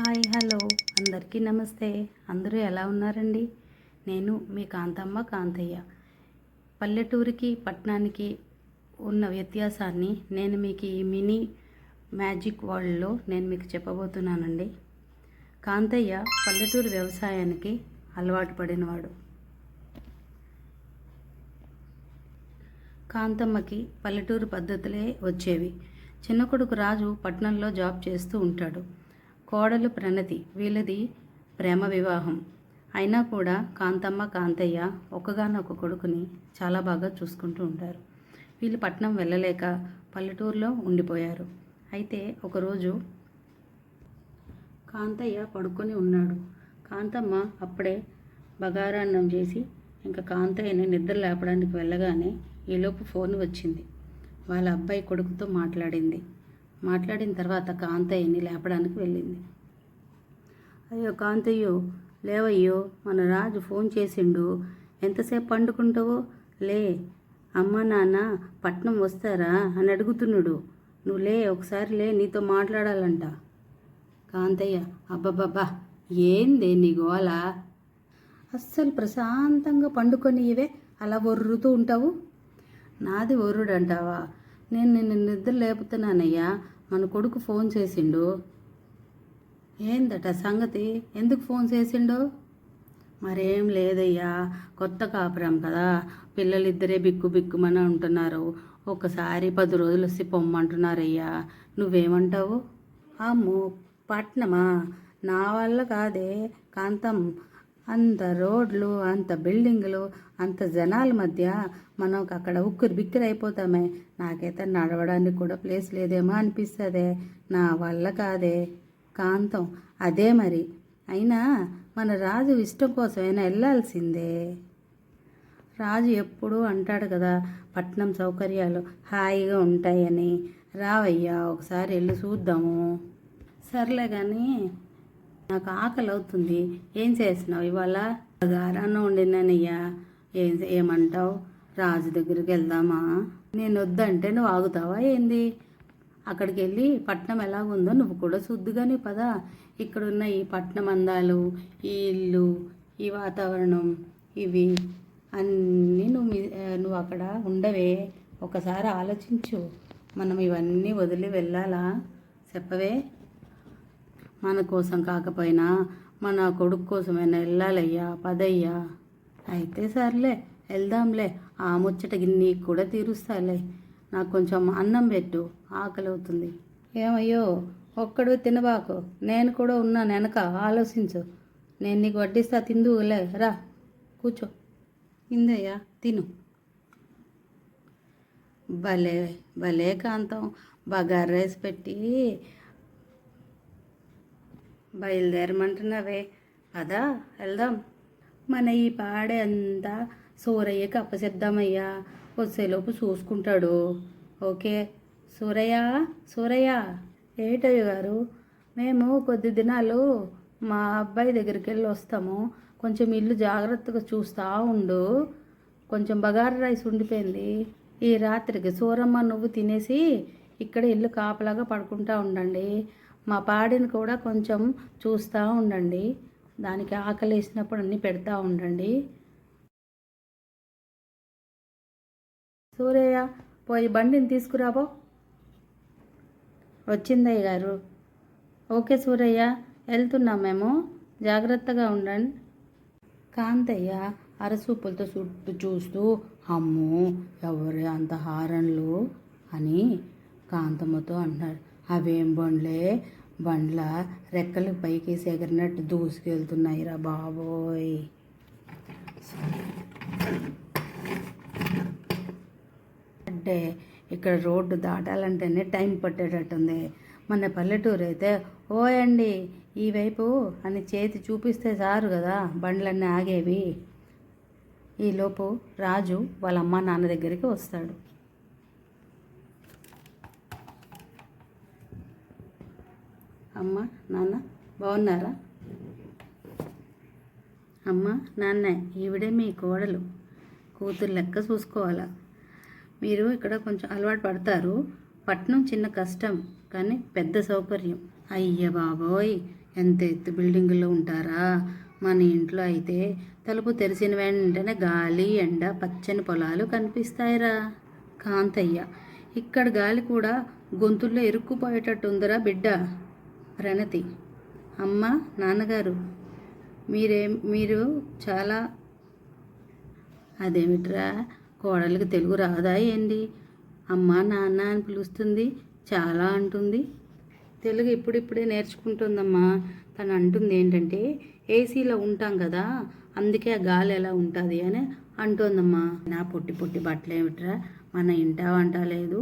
Hi hello. అందరికీ నమస్తే. అందరూ ఎలా ఉన్నారండి? నేను మీ కాంతమ్మ కాంతయ్య. పల్లెటూరికి పట్టణానికి ఉన్న వ్యత్యాసాన్ని నేను మీకు ఈ మినీ మ్యాజిక్ వరల్డ్లో నేను మీకు చెప్పబోతున్నానండి. కాంతయ్య పల్లెటూరు వ్యవసాయానికి అలవాటు పడినవాడు. కాంతమ్మకి పల్లెటూరు పద్ధతులే వచ్చేవి. చిన్న కొడుకు రాజు పట్నంలో జాబ్ చేస్తూ ఉంటాడు. కోడలు ప్రణతి వీళ్ళది ప్రేమ వివాహం. అయినా కూడా కాంతమ్మ కాంతయ్య ఒకగానొక కొడుకుని చాలా బాగా చూసుకుంటూ ఉంటారు. వీళ్ళు పట్నం వెళ్ళలేక పల్లెటూరులో ఉండిపోయారు. అయితే ఒకరోజు కాంతయ్య పడుకొని ఉన్నాడు. కాంతమ్మ అప్పుడే బగారాన్నం చేసి ఇంకా కాంతయ్యని నిద్ర లేపడానికి వెళ్ళగానే ఈలోపు ఫోన్ వచ్చింది. వాళ్ళ అబ్బాయి కొడుకుతో మాట్లాడింది. మాట్లాడిన తర్వాత కాంతయ్యని లేపడానికి వెళ్ళింది. అయ్యో కాంతయ్యో లేవయ్యో మన రాజు ఫోన్ చేసిండు. ఎంతసేపు పండుకుంటావో? లే అమ్మ నాన్న పట్నం వస్తారా? అని అడుగుతున్నాడు. నువ్వు లే ఒకసారి లే నీతో మాట్లాడాలంట. కాంతయ్య అబ్బబ్బబ్బా ఏందే నీ గోల? అస్సలు ప్రశాంతంగా పండుకొని ఇవే అలా ఒర్రుతూ ఉంటావు? నాది ఒర్రుడు అంటావా నేను నిన్ను నిద్ర లేపుతున్నానయ్యా మన కొడుకు ఫోన్ చేసిండు. ఏందట సంగతి? ఎందుకు ఫోన్ చేసిండు? మరేం లేదయ్యా కొత్త కాపురం కదా. పిల్లలిద్దరే బిక్కు బిక్కుమని అంటున్నారు. ఒకసారి పది రోజులు వచ్చి పొమ్మంటున్నారయ్యా. నువ్వేమంటావు? అమ్మో పట్నమా? నా వల్ల కాదే కాంతం అంత రోడ్లు అంత బిల్డింగులు అంత జనాల మధ్య మనం అక్కడ ఉక్కురు బిక్కిరి అయిపోతామే. నాకైతే నడవడానికి కూడా ప్లేస్ లేదేమో అనిపిస్తుంది. నా వల్ల కాదే. కాంతం. అదే మరి. అయినా మన రాజు ఇష్టం కోసమైనా వెళ్ళాల్సిందే రాజు ఎప్పుడూ అంటాడు కదా పట్నం సౌకర్యాలు హాయిగా ఉంటాయని. రావయ్యా ఒకసారి వెళ్ళి చూద్దాము. సర్లే కానీ నాకు ఆకలి అవుతుంది ఏం చేసినావు ఇవాళ? గారాన్న వండినానయ్యా. ఏం ఏమంటావు? రాజు దగ్గరికి వెళ్దామా? నేను వద్దంటే నువ్వు ఆగుతావా ఏంది? అక్కడికి వెళ్ళి పట్నం ఎలాగుందో నువ్వు కూడా శుద్ధిగానే పదా. ఇక్కడున్న ఈ పట్నం అందాలు ఈ ఇల్లు ఈ వాతావరణం ఇవి అన్నీ నువ్వు మీ- నువ్వు అక్కడ ఉండవే. ఒకసారి ఆలోచించు. మనం ఇవన్నీ వదిలి వెళ్ళాలా? చెప్పవే. మన కోసం కాకపోయినా మన కొడుకు కోసమైనా వెళ్ళాలయ్యా పదయ్యా. అయితే సర్లే వెళ్దాంలే. ఆ ముచ్చటకి నీకు కూడా తీరుస్తాలే. నాకు కొంచెం అన్నం పెట్టు ఆకలి అవుతుంది ఏమయ్యో ఒక్కడు తినబాకు. నేను కూడా ఉన్నాను వెనక ఆలోచించు. నేను నీకు వడ్డిస్తా తిందువులే. రా కూర్చో. ఇందయ్యా తిను. భలే భలే కాంతం. బగారు రైస్ పెట్టి బయలుదేరమంటున్నావే. అదా వెళ్దాం. మన ఈ పాడే అంతా సూరయ్యకి అప్పచెద్దామయ్యా వచ్చేలోపు చూసుకుంటాడు. ఓకే. సూరయ్య సూరయ్య. ఏటయ్య గారు? మేము కొద్ది దినాలు మా అబ్బాయి దగ్గరికి వెళ్ళి వస్తాము. కొంచెం ఇల్లు జాగ్రత్తగా చూస్తూ ఉండు. కొంచెం బగారు రైస్ ఉండిపోయింది. ఈ రాత్రికి సూరమ్మ నువ్వు తినేసి ఇక్కడ ఇల్లు కాపలాగా పడుకుంటా ఉండండి. మా పాడిని కూడా కొంచెం చూస్తూ ఉండండి. దానికి ఆకలి వేసినప్పుడు అన్నీ పెడతా ఉండండి. సూరయ్య పోయి బండిని తీసుకురాబో వచ్చిందయ్య గారు. ఓకే సూరయ్య వెళ్తున్నాం మేము. జాగ్రత్తగా ఉండండి. కాంతయ్య అరసూపులతో చుట్టూ చూస్తూ అమ్మో ఎవరు అంత హారన్లు అని కాంతమ్మతో అన్నాడు అవేం బండ్లే? బండ్ల రెక్కలు పైకి ఎగిరినట్టు దూసుకెళ్తున్నాయి రా బాబోయ్. అంటే ఇక్కడ రోడ్డు దాటాలంటేనే టైం పట్టేటట్టుంది. మన పల్లెటూరు అయితే ఓయండి ఈ వైపు అని చేతి చూపిస్తే చారు కదా బండ్లన్నీ ఆగేవి. ఈలోపు రాజు వాళ్ళ అమ్మ నాన్న దగ్గరికి వస్తాడు. అమ్మ నాన్న బాగున్నారా? అమ్మ నాన్న ఈవిడే మీ కోడలు. కూతురు లెక్క చూసుకోవాలా? మీరు ఇక్కడ కొంచెం అలవాటు పడతారు. పట్నం చిన్న కష్టం కానీ పెద్ద సౌకర్యం. అయ్య బాబోయ్! ఎంత ఎత్తు బిల్డింగుల్లో ఉంటారా? మన ఇంట్లో అయితే తలుపు తెరిచిన వెంటనే గాలి ఎండ పచ్చని పొలాలు కనిపిస్తాయిరా. కాంతయ్య ఇక్కడ గాలి కూడా గొంతుల్లో ఇరుక్కుపోయేటట్టుందిరా బిడ్డ. ప్రణతి. అమ్మ నాన్నగారు మీరే మీరు చాలా అదేమిట్రా? కోడలికి తెలుగు రాదా ఏంటి అమ్మ నాన్న అని పిలుస్తుంది చాలా అంటుంది. తెలుగు ఇప్పుడిప్పుడే నేర్చుకుంటుందమ్మా. తను అంటుంది ఏంటంటే ఏసీలో ఉంటాం కదా అందుకే ఆ గాలి ఎలా ఉంటుంది అని అంటోందమ్మా. నా పొట్టి పొట్టి బట్టలు ఏమిట్రా మన ఇంటా వంట లేదు.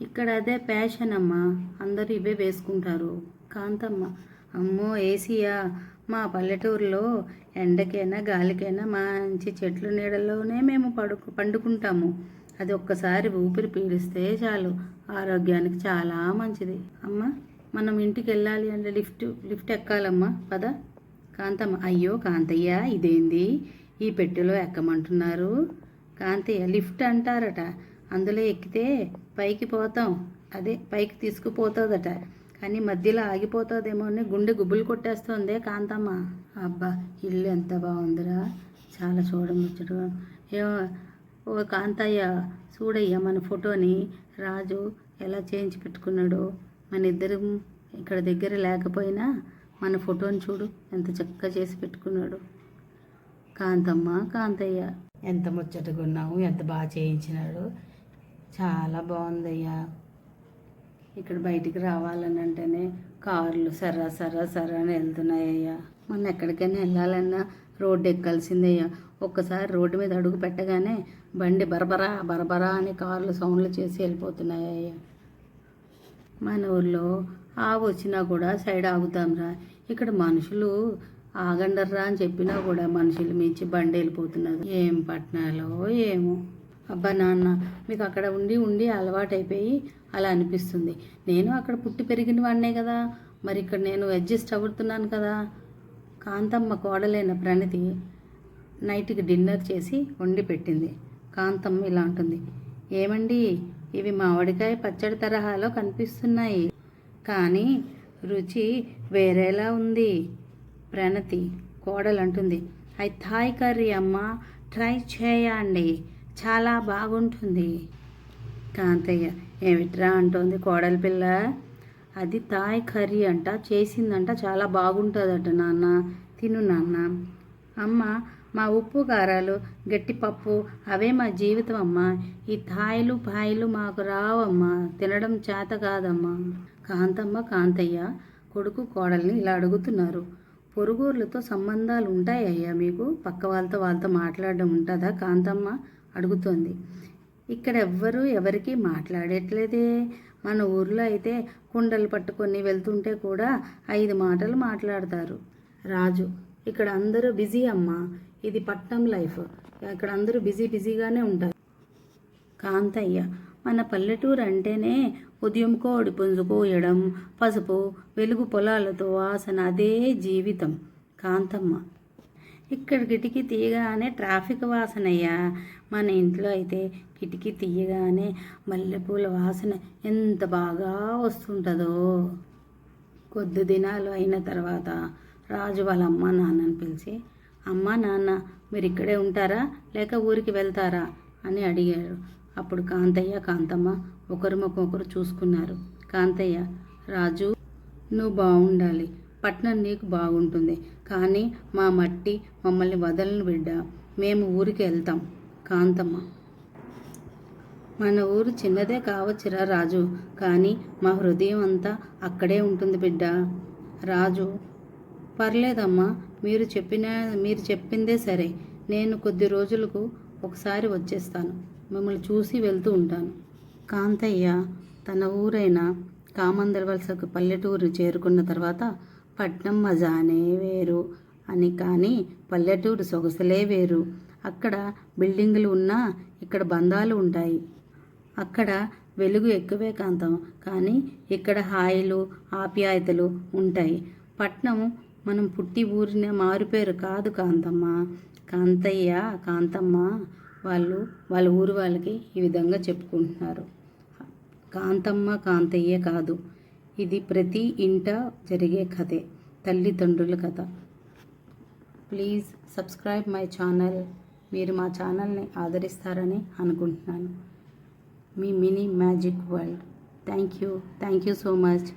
ఇక్కడ అదే ప్యాషన్ అమ్మా. అందరూ ఇవే వేసుకుంటారు. కాంతమ్మ అమ్మో ఏసీయా మా పల్లెటూరులో ఎండకైనా గాలికైనా మంచి చెట్ల నీడలోనే మేము పడుకు పండుకుంటాము. అది ఒక్కసారి ఊపిరి పీలిస్తే చాలు. ఆరోగ్యానికి చాలా మంచిది. అమ్మ మనం ఇంటికి వెళ్ళాలి అంటే లిఫ్ట్ లిఫ్ట్ ఎక్కాలమ్మా. పద. కాంతమ్మ అయ్యో కాంతయ్య ఇదేంది? ఈ పెట్టెలో ఎక్కమంటున్నారు? కాంతయ్య లిఫ్ట్ అంటారట. అందులో ఎక్కితే పైకి పోతాం. అదే పైకి తీసుకుపోతుందట. కానీ మధ్యలో ఆగిపోతుందేమో అని గుండె గుబులు కొట్టేస్తుంది కాంతమ్మ. అబ్బా ఇల్లు ఎంత బాగుందిరా. చాలా చూడముచ్చటగా ఏమో ఓ కాంతయ్య చూడయ్య మన ఫోటోని. రాజు ఎలా చేయించి పెట్టుకున్నాడో. మన ఇద్దరం ఇక్కడ దగ్గర లేకపోయినా మన ఫోటోని చూడు. ఎంత చక్కగా చేసి పెట్టుకున్నాడు. కాంతమ్మ కాంతయ్య. ఎంత ముచ్చటగా ఉన్నావు ఎంత బాగా చేయించినాడు. చాలా బాగుందయ్యా. ఇక్కడ బయటికి రావాలని అంటేనే కార్లు సరా సరా సరా అని వెళ్తున్నాయ్యా. మొన్న ఎక్కడికైనా వెళ్ళాలన్నా రోడ్డు ఎక్కాల్సిందయ్యా. ఒక్కసారి రోడ్డు మీద అడుగు పెట్టగానే బండి బరబరా బరబరా అని కార్లు సౌండ్లు చేసి వెళ్ళిపోతున్నాయ్యా. మన ఊర్లో ఆవు వచ్చినా కూడా సైడ్ ఆగుతాంరా ఇక్కడ మనుషులు ఆగండర్రా అని చెప్పినా కూడా మనుషులు మించి బండి వెళ్ళిపోతున్నారు ఏం పట్టణాలో ఏమో. అబ్బా నాన్న మీకు అక్కడ ఉండి ఉండి అలవాటైపోయి అలా అనిపిస్తుంది. నేను అక్కడ పుట్టి పెరిగిన వాడినే కదా. మరి ఇక్కడ నేను అడ్జస్ట్ అవుతున్నాను కదా. కాంతమ్మ కోడలైన ప్రణతి నైట్కి డిన్నర్ చేసి వండి పెట్టింది. కాంతమ్మ ఇలా ఉంటుంది ఏమండి ఇవి మామిడికాయ పచ్చడి తరహాలో కనిపిస్తున్నాయి. కానీ రుచి వేరేలా ఉంది. ప్రణతి కోడలు అంటుంది అయి థాయ్ కర్రీ అమ్మ ట్రై చేయండి. చాలా బాగుంటుంది. కాంతయ్య ఏమిట్రా అంటోంది కోడలి పిల్ల. అది తాయ్ కర్రీ అంట చేసిందంట చాలా బాగుంటుందట నాన్న. తిను నాన్న. అమ్మ మా ఉప్పు కారాలు గట్టిపప్పు అవే మా జీవితం అమ్మా. ఈ థాయిలు పాయిలు మాకు రావమ్మా. తినడం చేత కాదమ్మా. కాంతమ్మ కాంతయ్య కొడుకు కోడల్ని ఇలా అడుగుతున్నారు. పొరుగుర్లతో సంబంధాలు ఉంటాయయ్యా మీకు? పక్క వాళ్ళతో వాళ్ళతో మాట్లాడడం ఉంటుందా కాంతమ్మ? అడుగుతోంది. ఇక్కడ ఎవ్వరు ఎవరికి మాట్లాడట్లేదే. మన ఊర్లో అయితే కుండలు పట్టుకొని వెళ్తుంటే కూడా ఐదు మాటలు మాట్లాడతారు. రాజు ఇక్కడ అందరూ బిజీ అమ్మా. ఇది పట్నం లైఫ్. ఇక్కడ అందరూ బిజీ బిజీగానే ఉంటారు. కాంతయ్య మన పల్లెటూరు అంటేనే ఉదయం కోడి పుంజు కోయడం పసుపు వెలుగు పొలాలతో వాసన అదే జీవితం. కాంతమ్మ ఇక్కడ కిటికీ తీయగానే ట్రాఫిక్ వాసనయ్యా. మన ఇంట్లో అయితే కిటికీ తీయగానే మల్లెపూల వాసన ఎంత బాగా వస్తుంటుందో. కొద్ది దినాలు అయిన తర్వాత రాజు వాళ్ళ అమ్మ నాన్నని పిలిచి అమ్మ నాన్న మీరు ఇక్కడే ఉంటారా? లేక ఊరికి వెళ్తారా? అని అడిగారు. అప్పుడు కాంతయ్య కాంతమ్మ ఒకరి ముఖం ఒకరు చూసుకున్నారు. కాంతయ్య రాజు నువ్వు బాగుండాలి పట్నం నీకు బాగుంటుంది. కానీ మా మట్టి మమ్మల్ని వదలను బిడ్డ. మేము ఊరికి వెళ్తాం. కాంతమ్మ. మన ఊరు చిన్నదే కావచ్చురా రాజు. కానీ మా హృదయం అంతా అక్కడే ఉంటుంది బిడ్డ. రాజు. పర్లేదమ్మా. మీరు చెప్పిన మీరు చెప్పిందే సరే. నేను కొద్ది రోజులకు ఒకసారి వచ్చేస్తాను. మిమ్మల్ని చూసి వెళ్తూ ఉంటాను. కాంతయ్య తన ఊరైన కామందర్వలసకు పల్లెటూరు చేరుకున్న తర్వాత పట్నం మజానే వేరు. అని కానీ పల్లెటూరు సొగసులే వేరు. అక్కడ బిల్డింగులు ఉన్నా ఇక్కడ బంధాలు ఉంటాయి. అక్కడ వెలుగు ఎక్కువే కాంతం. కానీ ఇక్కడ హాయిలు ఆప్యాయతలు ఉంటాయి. పట్నం మనం పుట్టి ఊరిన మారుపేరు కాదు కాంతమ్మ. కాంతయ్య కాంతమ్మ వాళ్ళు వాళ్ళ ఊరు వాళ్ళకి ఈ విధంగా చెప్పుకుంటున్నారు. కాంతమ్మ కాంతయ్య కాదు. ఇది ప్రతి ఇంట జరిగే కథే. తల్లిదండ్రుల కథ. Please subscribe my channel. మీరు మా ఛానల్ని ఆదరిస్తారని అనుకుంటున్నాను. మీ mini magic world. Thank you. Thank you so much.